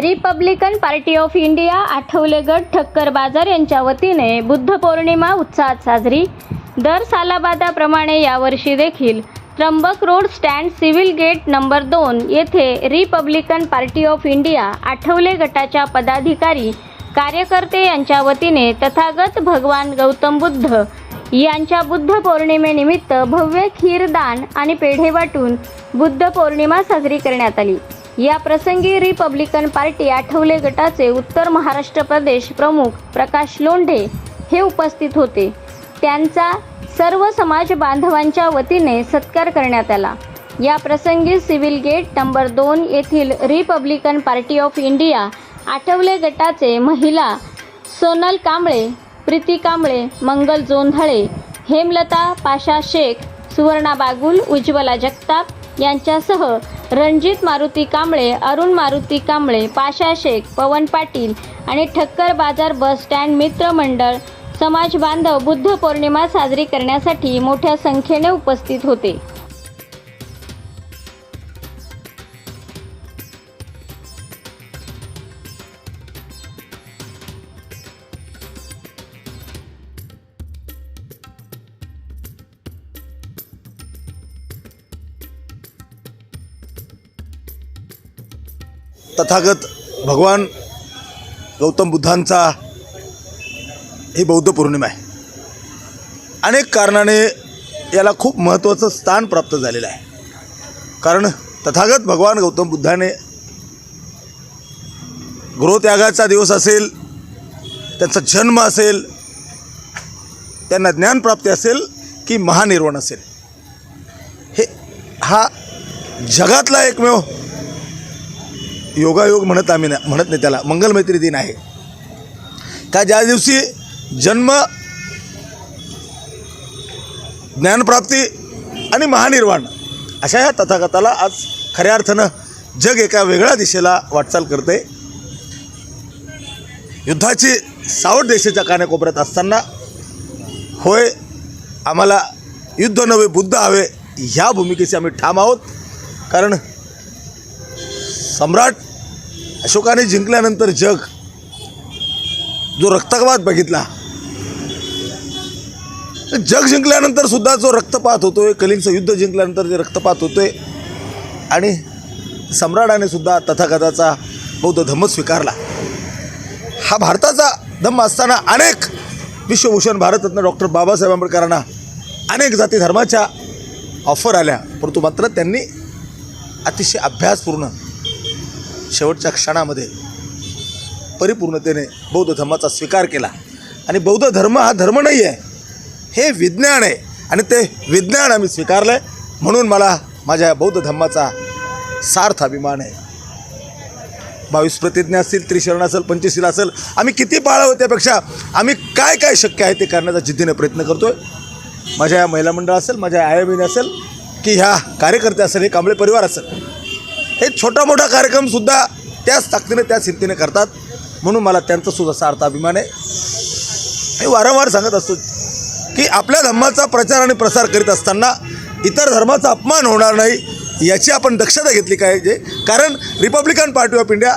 Republican party of India Athawale गट ठक्कर बाजार यांच्या वतीने बुद्ध पौर्णिमा उत्साहात साजरी. दर सालाबादाप्रमाणे यावर्षी देखील Trimbak road stand civil gate number दोन येथे Republican party of India Athawale गटाच्या पदाधिकारी कार्यकर्ते यांच्या वतीने तथागत भगवान गौतम बुद्ध यांच्या बुद्ध पौर्णिमेनिमित्त भव्य खीरदान आणि पेढे वाटून बुद्ध पौर्णिमा साजरी करण्यात आली. या प्रसंगी रिपब्लिकन पार्टी आठवले गटाचे उत्तर महाराष्ट्र प्रदेश प्रमुख प्रकाश लोंढे हे उपस्थित होते. त्यांचा सर्व समाज बांधवांच्या वतीने सत्कार करण्यात आला. या प्रसंगी सिव्हिल गेट नंबर दोन येथील Republican party of India Athawale गटाचे महिला सोनल कांबळे प्रीती कांबळे मंगल जोंधळे हेमलता पाशा शेख सुवर्णा बागुल उज्ज्वला जगताप यांच्यासह रणजित मारुती कांबळे अरुण मारुती कांबळे पाशा शेख पवन पाटील आणि ठक्कर बाजार बस स्टँड मित्रमंडळ समाज बांधव बुद्ध पौर्णिमा साजरी करण्यासाठी मोठ्या संख्येने उपस्थित होते. तथागत भगवान गौतम बुद्धांचा ही बौद्ध पौर्णिमा आहे. अनेक कारणाने याला खूप महत्त्वाचं स्थान प्राप्त झालेलं आहे. कारण तथागत भगवान गौतम बुद्धाने गृहत्यागाचा दिवस असेल त्यांचा जन्म असेल त्यांना ज्ञानप्राप्ती असेल की महानिर्वाण असेल. हे हा जगातला एकमेव योगायोग म्हणत आम्ही ना म्हणत नाही त्याला. मंगलमैत्री दिन आहे. का ज्या दिवशी जन्म ज्ञानप्राप्ती आणि महानिर्वाण अशा ह्या तथागताला आज खऱ्या अर्थानं जग एका वेगळ्या दिशेला वाटचाल करते. युद्धाची सावट देशाच्या कानाकोपऱ्यात असताना होय आम्हाला युद्ध नव्हे बुद्ध हवे ह्या भूमिकेचे आम्ही ठाम आहोत. कारण सम्राट अशोकाने जिंकल्यानंतर जग जो रक्तपात बघितला जग जिंकल्यानंतर सुद्धा जो रक्तपात होतोय कलिंगचं युद्ध जिंकल्यानंतर जे रक्तपात होतोय आणि सम्राटाने सुद्धा तथागताचा बौद्ध धम्म स्वीकारला. हा भारताचा धम्म असताना अनेक विश्वभूषण भारतरत्न डॉक्टर बाबासाहेब आंबेडकरांना अनेक जाती धर्माच्या ऑफर आल्या. परंतु मात्र त्यांनी अतिशय अभ्यासपूर्ण शेवटच्या क्षणामध्ये परिपूर्णतेने बौद्ध धर्माचा स्वीकार केला. आणि बौद्ध धर्म हा धर्म नाही आहे. हे विज्ञान आहे. आणि ते विज्ञान आम्ही स्वीकारलं आहे म्हणून मला माझ्या बौद्ध धर्माचा सार्थ अभिमान आहे. बावीस प्रतिज्ञा असतील त्रिशरण असेल पंचशील असेल आम्ही किती पाळावं त्यापेक्षा आम्ही काय काय शक्य आहे ते करण्याचा जिद्दीने प्रयत्न करतो आहे माझ्या महिला मंडळ असेल माझ्या आयाबीन असेल की ह्या कार्यकर्ते असेल हे कांबळे परिवार असेल हे छोटा मोठा कार्यक्रमसुद्धा त्याच ताकदीने त्याच हिमतीने करतात. म्हणून मला त्यांचा सुद्धा सार्थ अभिमान आहे. हे वारंवार सांगत असतो की आपल्या धर्माचा प्रचार आणि प्रसार करीत असताना इतर धर्माचा अपमान होणार नाही याची आपण दक्षता घेतली पाहिजे. कारण रिपब्लिकन पार्टी ऑफ इंडिया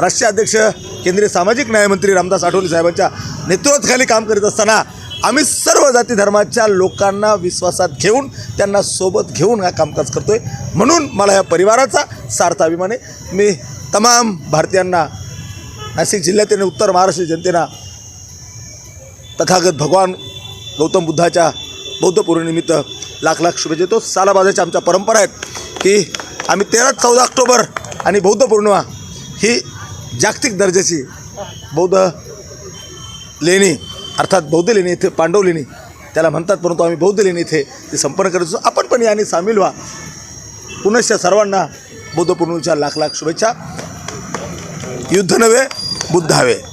राष्ट्रीय अध्यक्ष केंद्रीय सामाजिक न्यायमंत्री रामदास आठवले साहेबांच्या नेतृत्वाखाली काम करीत असताना आम्ही सर्व जाती धर्माच्या लोकांना विश्वासात घेऊन त्यांना सोबत घेऊन हा कामकाज करतो आहे म्हणून मला या परिवाराचा सार्थ अभिमाने. मी तमाम भारतीयांना नाशिक जिल्ह्यातील आणि उत्तर महाराष्ट्र जनतेना तथागत भगवान गौतम बुद्धाच्या बौद्ध पौर्णिमित्त लाख लाख शुभेच्छा देतो. सालाबाजाच्या आमच्या परंपरा आहेत की आम्ही तेरा चौदा ऑक्टोबर आणि बौद्ध पौर्णिमा ही जागतिक दर्जाची बौद्ध लेणी अर्थात बौद्ध लेणी इथे पांडव लेणी त्याला म्हणतात परंतु आम्ही बौद्ध लेणी इथे ते संपन्न करत असतो. आपण पण याने सामील व्हा. पुनश्च सर्वांना बौद्ध लाख लाख शुभेच्छा. युद्ध नव्हे बुद्ध हवे.